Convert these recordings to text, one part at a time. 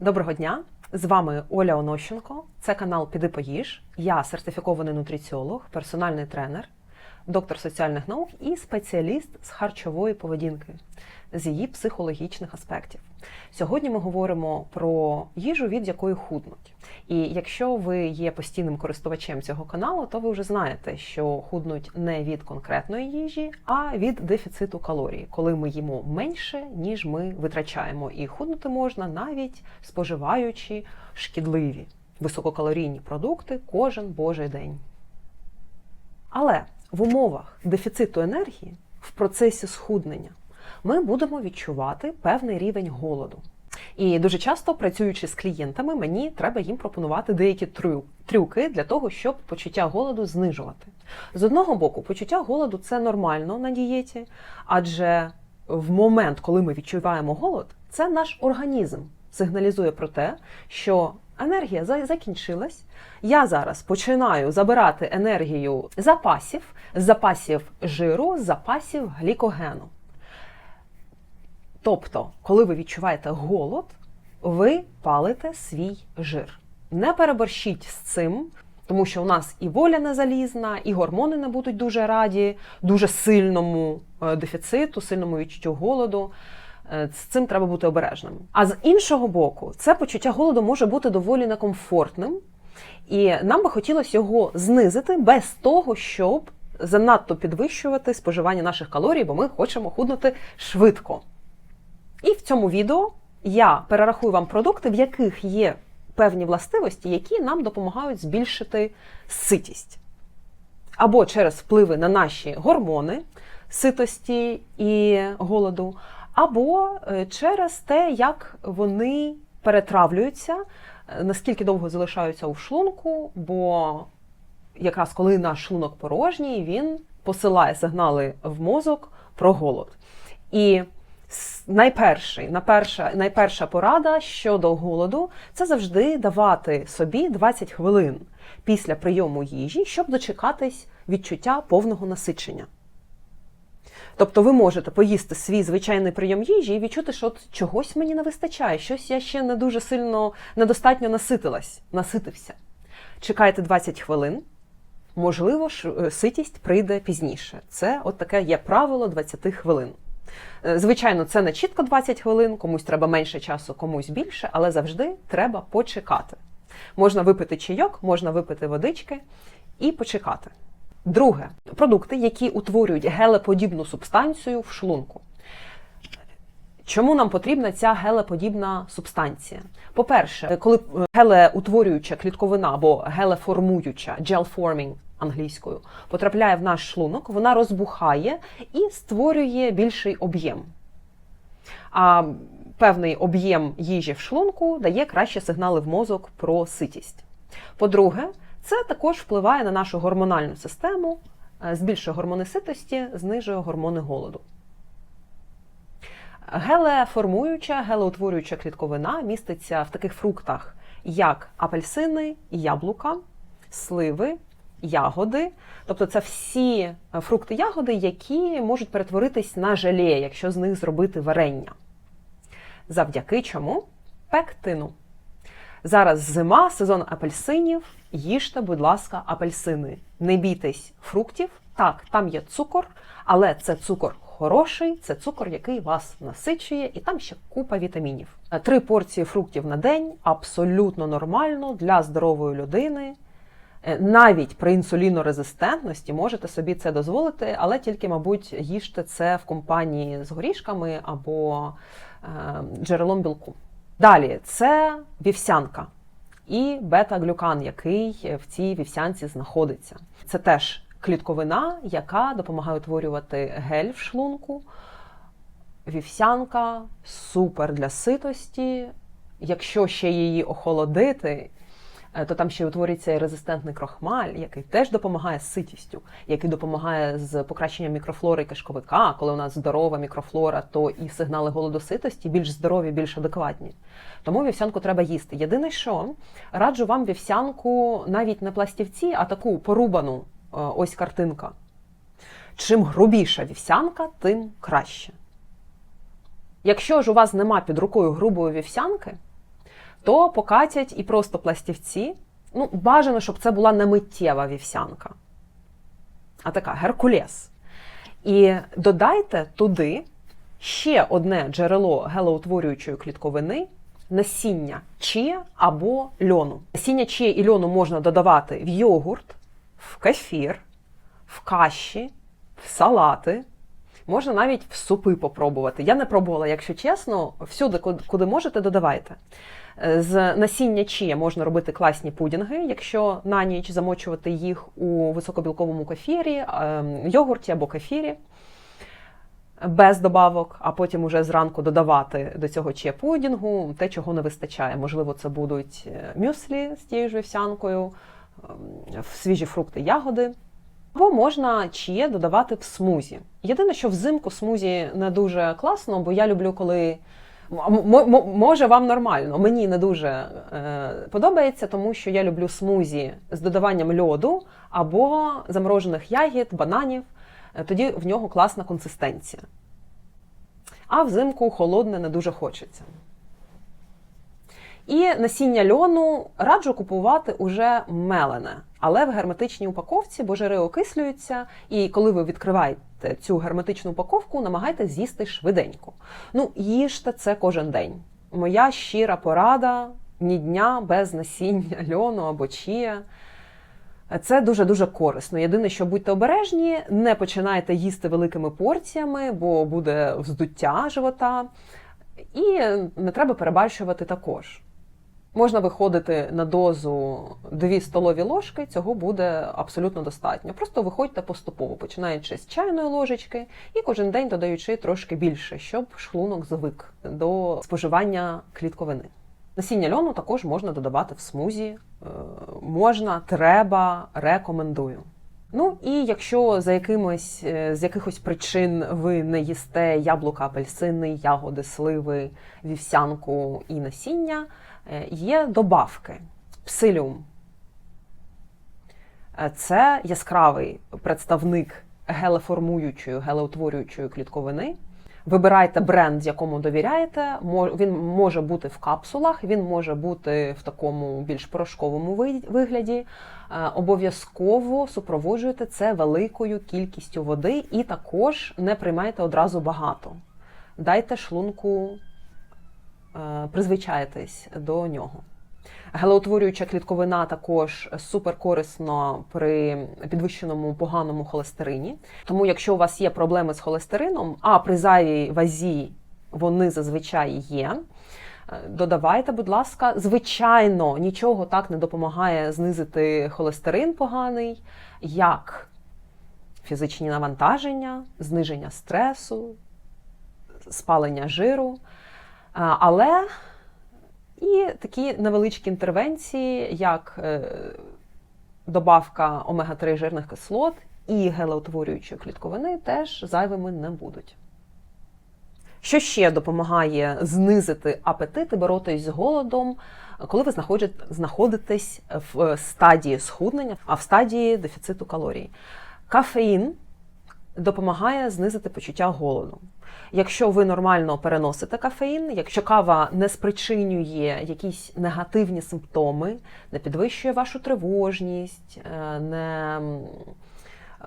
Доброго дня! З вами Оля Онощенко. Це канал Піди поїж. Я сертифікований нутриціолог, персональний тренер, доктор соціальних наук і спеціаліст з харчової поведінки, з її психологічних аспектів. Сьогодні ми говоримо про їжу, від якої худнуть. І якщо ви є постійним користувачем цього каналу, то ви вже знаєте, що худнуть не від конкретної їжі, а від дефіциту калорій, коли ми їмо менше, ніж ми витрачаємо. І худнути можна навіть споживаючи шкідливі висококалорійні продукти кожен божий день. Але в умовах дефіциту енергії в процесі схуднення ми будемо відчувати певний рівень голоду. І дуже часто, працюючи з клієнтами, мені треба їм пропонувати деякі трюки для того, щоб почуття голоду знижувати. З одного боку, почуття голоду це нормально на дієті, адже в момент, коли ми відчуваємо голод, це наш організм сигналізує про те, що енергія закінчилась. Я зараз починаю забирати енергію запасів, запасів жиру, запасів глікогену. Тобто, коли ви відчуваєте голод, ви палите свій жир. Не переборщіть з цим, тому що у нас і воля не залізна, і гормони не будуть дуже раді, дуже сильному е, дефіциту, сильному відчуттю голоду. Е, З цим треба бути обережним. А з іншого боку, це почуття голоду може бути доволі некомфортним, і нам би хотілося його знизити без того, щоб занадто підвищувати споживання наших калорій, бо ми хочемо худнути швидко. І в цьому відео я перерахую вам продукти, в яких є певні властивості, які нам допомагають збільшити ситість. Або через впливи на наші гормони ситості і голоду, або е, через те, як вони перетравлюються, е, наскільки довго залишаються у шлунку, бо якраз коли наш шлунок порожній, він посилає сигнали в мозок про голод. І найперший, найперша, найперша порада щодо голоду це завжди давати собі 20 хвилин після прийому їжі, щоб дочекатись відчуття повного насичення. Тобто ви можете поїсти свій звичайний прийом їжі і відчути, що от чогось мені не вистачає, щось я ще не дуже сильно недостатньо наситилась, наситився. Чекайте 20 хвилин. Можливо, е, ситість прийде пізніше. Це от таке є правило 20 хвилин. Е, Звичайно, це не чітко 20 хвилин, комусь треба менше часу, комусь більше, але завжди треба почекати. Можна випити чайок, можна випити водички і почекати. Друге, продукти, які утворюють гелеподібну субстанцію в шлунку. Чому нам потрібна ця гелеподібна субстанція? По-перше, коли е, гелеутворююча клітковина або гелеформуюча gel forming англійською потрапляє в наш шлунок, вона розбухає і створює більший об'єм. А певний об'єм їжі в шлунку дає кращі сигнали в мозок про ситість. По-друге, це також впливає на нашу гормональну систему, е, збільшує гормони ситості, знижує гормони голоду. Гелеформуюча, гелеутворююча клітковина міститься в таких фруктах, як апельсини, яблука, сливи, ягоди. Тобто це всі е, фрукти-ягоди, які можуть перетворитись на желе, якщо з них зробити варення. Завдяки чому? Пектину. Зараз зима, сезон апельсинів. Їжте, будь ласка, апельсини. Не бійтесь фруктів. Так, там є цукор, але це цукор хороший, це цукор, який вас насичує, і там ще купа вітамінів. Е, Три порції фруктів на день абсолютно нормально для здорової людини. Е, Навіть при інсулінорезистентності можете собі це дозволити, але тільки, мабуть, їжте це в компанії з горішками або е, джерелом білку. Далі це вівсянка і бета-глюкан, який в цій вівсянці знаходиться. Це теж клітковина, яка допомагає утворювати гель в шлунку. Вівсянка супер для ситості. Якщо ще її охолодити, е, то там ще утворюється резистентний крохмаль, який теж допомагає з ситістю, який допомагає з покращенням мікрофлори кишковика. Коли у нас здорова мікрофлора, то і сигнали голоду ситості більш здорові, більш адекватні. Тому вівсянку треба їсти. Єдине, що раджу вам вівсянку навіть не пластівці, а таку порубану, е, ось картинка. Чим грубіша вівсянка, тим краще. Якщо ж у вас нема під рукою грубої вівсянки, то покатять і просто пластівці. Ну, бажано, щоб це була не миттєва вівсянка, а така геркулес. І додайте туди ще одне джерело гелоутворюючої клітковини насіння чия або льону. Насіння чия і льону можна додавати в йогурт, в кефір, в каші, в салати. Можна навіть в супи попробувати. Я не пробувала, якщо чесно, всюди, куди можете, додавайте. З насіння чия можна робити класні пудінги, якщо на ніч замочувати їх у високобілковому кефірі, ем, йогурті або кефірі без добавок, а потім уже зранку додавати до цього чия пудінгу те, чого не вистачає. Можливо, це будуть е, мюслі з тією ж вівсянкою, ем, свіжі фрукти, ягоди. Або можна чиє додавати в смузі. Єдине, що взимку смузі не дуже класно, бо я люблю, коли може вам нормально. Мені не дуже е, подобається, тому що я люблю смузі з додаванням льоду або заморожених ягід, бананів. Е, Тоді в нього класна консистенція. А взимку холодне не дуже хочеться. І насіння льону раджу купувати уже мелене, але в герметичній упаковці, бо жири окислюються, і коли ви відкриваєте цю герметичну упаковку, намагайтесь з'їсти швиденько. Ну, їжте це кожен день. Моя щира порада ні дня без насіння льону або чія. Це дуже дуже корисно. Єдине, що будьте обережні, не починайте їсти великими порціями, бо буде вздуття живота, і не треба перебарщувати також. Можна виходити на дозу 2 столові ложки, цього буде абсолютно достатньо. Просто виходьте поступово, починаючи з чайної ложечки і кожен день додаючи трошки більше, щоб шлунок звик до споживання клітковини. Насіння льону також можна додавати в смузі. Е, Можна, треба, рекомендую. Ну і якщо за якимось е, з якихось причин ви не їсте яблука, апельсини, ягоди, сливи, вівсянку і насіння, е, є добавки. Псиліум. Е, Це яскравий представник гелеформуючої, гелеутворюючої клітковини. Вибирайте бренд, якому довіряєте. Він може бути в капсулах, він може бути в такому більш порошковому ви- вигляді. Е, Обов'язково супроводжуйте це великою кількістю води і також не приймайте одразу багато. Дайте шлунку е, призвичаєтесь до нього. Гелеутворююча клітковина також суперкорисна при підвищеному поганому холестерині. Тому, якщо у вас є проблеми з холестерином, а при зайвій вазі вони зазвичай є. е, Додавайте, будь ласка, звичайно, нічого так не допомагає знизити холестерин поганий, як фізичні навантаження, зниження стресу, спалення жиру. Але і такі невеличкі інтервенції, як е, добавка омега-3 жирних кислот і гелеутворюючої клітковини, теж зайвими не будуть. Що ще допомагає знизити апетит і боротись з голодом, коли ви знаходитесь в стадії схуднення, а в стадії дефіциту калорій? Кафеїн допомагає знизити почуття голоду. Якщо ви нормально переносите кафеїн, якщо кава не спричинює якісь негативні симптоми, не підвищує вашу тривожність, е, не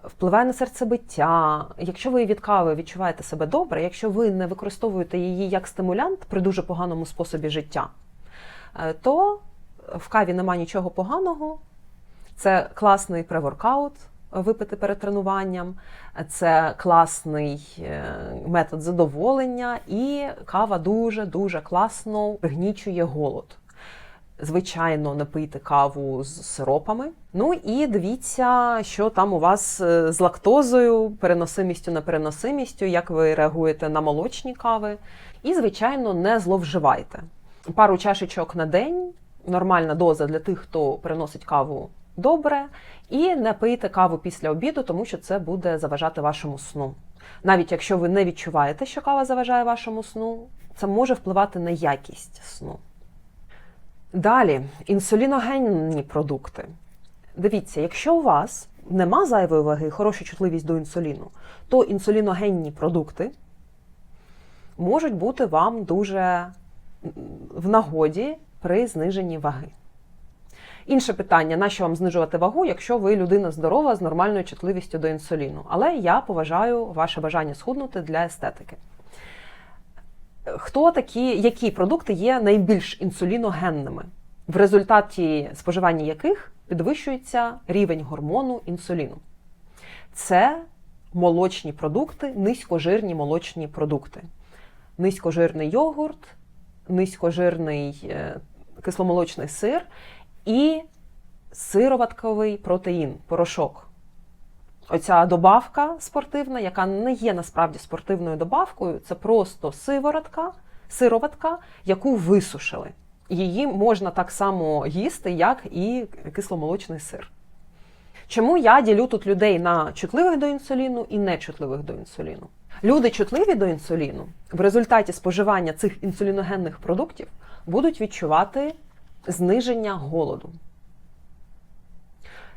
впливає на серцебиття, якщо ви від кави відчуваєте себе добре, якщо ви не використовуєте її як стимулянт при дуже поганому способі життя, е, то в каві нема нічого поганого. Це класний преворкаут випити перед тренуванням, це класний е, метод задоволення, і кава дуже дуже класно пригнічує голод. Звичайно, не пийте каву з сиропами. Ну і дивіться, що там у вас е, з лактозою, переносимістю, непереносимістю, як ви реагуєте на молочні кави. І, звичайно, не зловживайте. Пару чашечок на день нормальна доза для тих, хто переносить каву добре. І не пийте каву після обіду, тому що це буде заважати вашому сну. Навіть якщо ви не відчуваєте, що кава заважає вашому сну, це може впливати на якість сну. Далі, інсуліногенні продукти. Дивіться, якщо у вас нема зайвої ваги, хороша чутливість до інсуліну, то інсуліногенні продукти можуть бути вам дуже в нагоді при зниженні ваги. Інше питання: на що вам знижувати вагу, якщо ви людина здорова з нормальною чутливістю до інсуліну? Але я поважаю ваше бажання схуднути для естетики. Хто такі, які продукти є найбільш інсуліногенними, в результаті споживання яких підвищується рівень гормону інсуліну? Це молочні продукти, низькожирні молочні продукти. Низькожирний йогурт, низькожирний е, кисломолочний сир і сироватковий протеїн, порошок. Оця добавка спортивна, яка не є насправді спортивною добавкою, це просто сиворотка, сироватка, яку висушили. Її можна так само їсти, як і кисломолочний сир. Чому я ділю тут людей на чутливих до інсуліну і нечутливих до інсуліну? Люди чутливі до інсуліну в результаті споживання цих інсуліногенних продуктів будуть відчувати зниження голоду.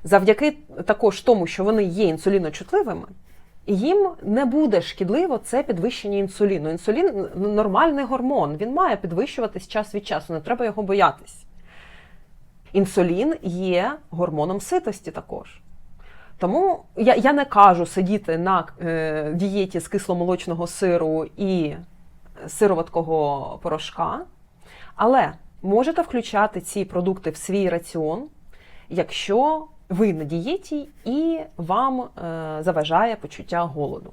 Завдяки також тому, що вони є інсуліночутливими, їм не буде шкідливо це підвищення інсуліну. Інсулін нормальний гормон, він має підвищуватись час від часу, не треба його боятись. Інсулін є гормоном ситості також. Тому я я не кажу сидіти на е, дієті з кисломолочного сиру і сироваткого порошка, але можете включати ці продукти в свій раціон, якщо ви на дієті і вам е, заважає почуття голоду.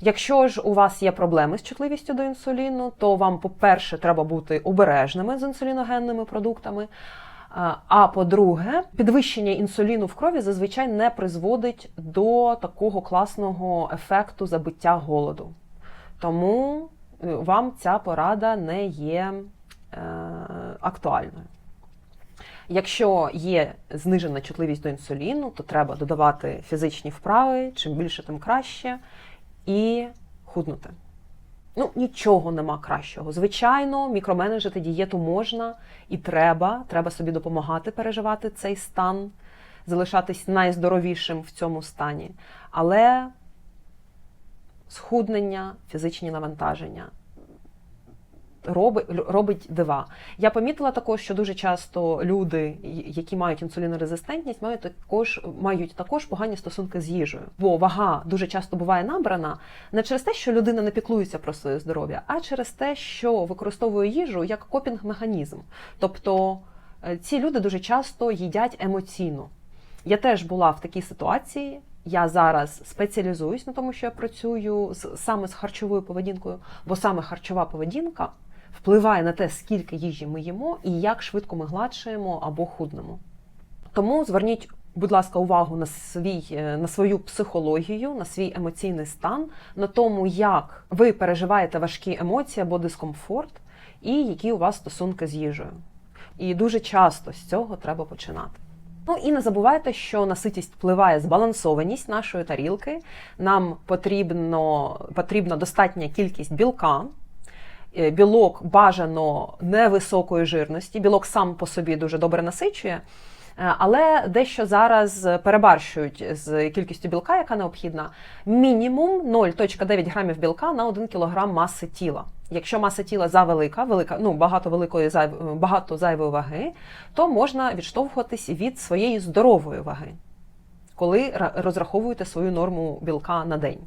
Якщо ж у вас є проблеми з чутливістю до інсуліну, то вам, по-перше, треба бути обережними з інсуліногенними продуктами. А по-друге, підвищення інсуліну в крові зазвичай не призводить до такого класного ефекту забиття голоду. Тому е, вам ця порада не є е, актуальною. Якщо є знижена чутливість до інсуліну, то треба додавати фізичні вправи, чим більше, тим краще, і худнути. Ну, нічого нема кращого. Звичайно, мікроменеджити дієту можна і треба. Треба собі допомагати переживати цей стан, залишатись найздоровішим в цьому стані. Але схуднення, фізичні навантаження робить робить дива. Я помітила також, що дуже часто люди, які мають інсулінорезистентність, мають також мають також погані стосунки з їжею. Бо вага дуже часто буває набрана не через те, що людина не піклується про своє здоров'я, а через те, що використовує їжу як копінг-механізм. Тобто е, ці люди дуже часто їдять емоційно. Я теж була в такій ситуації. Я зараз спеціалізуюсь на тому, що я працюю з саме з харчовою поведінкою, бо саме харчова поведінка впливає на те, скільки їжі ми їмо і як швидко ми гладшуємо або худнемо. Тому зверніть, будь ласка, увагу на свій, е, на свою психологію, на свій емоційний стан, на тому, як ви переживаєте важкі емоції або дискомфорт, і які у вас стосунки з їжею. І дуже часто з цього треба починати. Ну і не забувайте, що на ситість впливає збалансованість нашої тарілки. Нам потрібно, потрібна достатня кількість білка. Е, білок бажано невисокої жирності. Білок сам по собі дуже добре насичує. Е, але дещо зараз перебарщують з кількістю білка, яка необхідна. Мінімум 0,9 грамів білка на 1 кг маси тіла. Якщо маса тіла завелика, велика, ну багато великої багато зайвої ваги, то можна відштовхуватись від своєї здорової ваги, коли розраховуєте свою норму білка на день.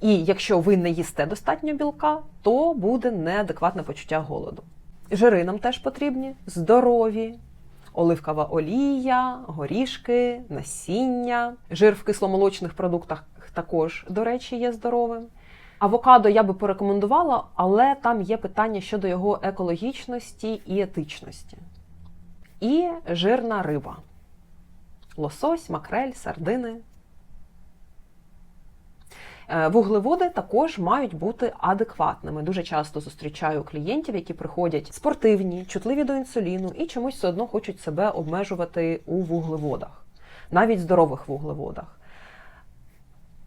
І якщо ви не їсте достатньо білка, то буде неадекватне почуття голоду. Жири нам теж потрібні, здорові, оливкова олія, горішки, насіння. Жир в кисломолочних продуктах також, до речі, є здоровим. Авокадо я би порекомендувала, але там є питання щодо його екологічності і етичності. І жирна риба: лосось, макрель, сардини. Е, вуглеводи також мають бути адекватними. Дуже часто зустрічаю клієнтів, які приходять спортивні, чутливі до інсуліну і чомусь все одно хочуть себе обмежувати у вуглеводах, навіть здорових вуглеводах.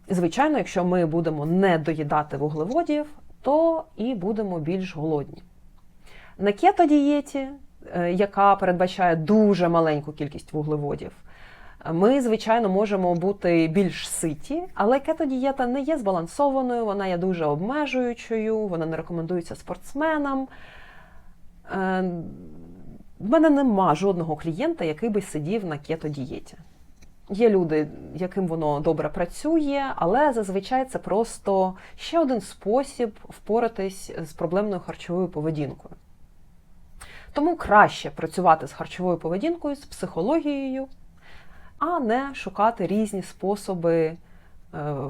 Звичайно, якщо ми будемо не доїдати вуглеводів, то і будемо більш голодні. На кето-дієті, е, яка передбачає дуже маленьку кількість вуглеводів, ми, звичайно, можемо бути більш ситі, але кето-дієта не є збалансованою, вона є дуже обмежуючою, вона не рекомендується спортсменам. Е, в мене нема жодного клієнта, який би сидів на кето-дієті. Є люди, яким воно добре працює, але зазвичай це просто ще один спосіб впоратись з проблемною харчовою поведінкою. Тому краще працювати з харчовою поведінкою, з психологією, а не шукати різні способи е,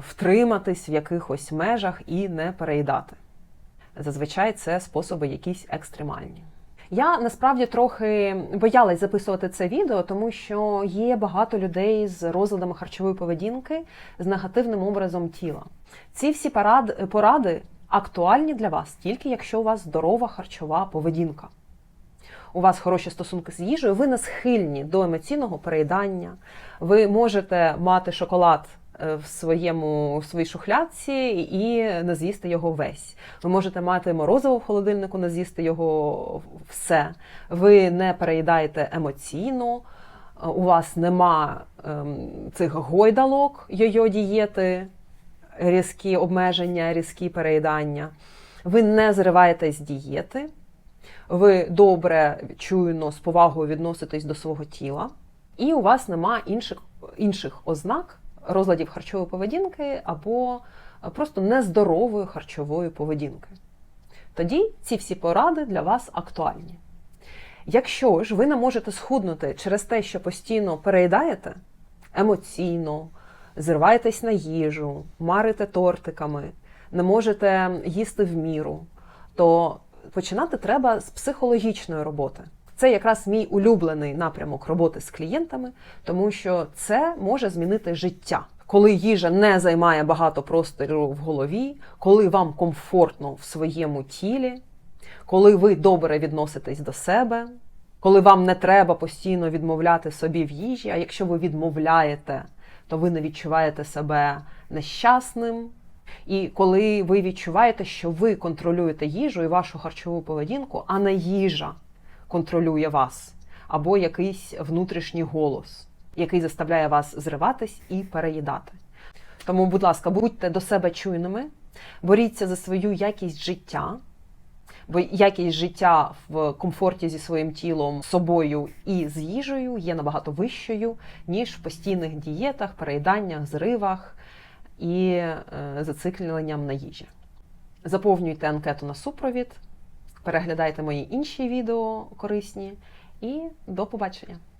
втриматись в якихось межах і не переїдати. Зазвичай це способи якісь екстремальні. Я насправді трохи боялась записувати це відео, тому що є багато людей з розладами харчової поведінки з негативним образом тіла. Ці всі поради, поради актуальні для вас тільки якщо у вас здорова харчова поведінка. У вас хороші стосунки з їжею, ви не схильні до емоційного переїдання, ви можете мати шоколад е, в своєму в своїй шухлядці і не з'їсти його весь. Ви можете мати морозиво в холодильнику, не з'їсти його все. Ви не переїдаєте емоційно, е, у вас нема ем, цих гойдалок, йо-йо дієти, різкі обмеження, різкі переїдання. Ви не зриваєтесь дієти. Ви добре, чуйно, з повагою відноситесь до свого тіла, і у вас нема інших, інших ознак розладів харчової поведінки або просто нездорової харчової поведінки. Тоді ці всі поради для вас актуальні. Якщо ж ви не можете схуднути через те, що постійно переїдаєте емоційно, зриваєтесь на їжу, марите тортиками, не можете їсти в міру, то починати треба з психологічної роботи. Це якраз мій улюблений напрямок роботи з клієнтами, тому що це може змінити життя. Коли їжа не займає багато простору в голові, коли вам комфортно в своєму тілі, коли ви добре відноситесь до себе, коли вам не треба постійно відмовляти собі в їжі, а якщо ви відмовляєте, то ви не відчуваєте себе нещасним. І коли ви відчуваєте, що ви контролюєте їжу і вашу харчову поведінку, а не їжа контролює вас, або якийсь внутрішній голос, який заставляє вас зриватись і переїдати. Тому, будь ласка, будьте до себе чуйними, боріться за свою якість життя, бо якість життя в комфорті зі своїм тілом, собою і з їжею є набагато вищою, ніж в постійних дієтах, переїданнях, зривах і е, зацикленням на їжі. Заповнюйте анкету на супровід, переглядайте мої інші відео корисні і до побачення!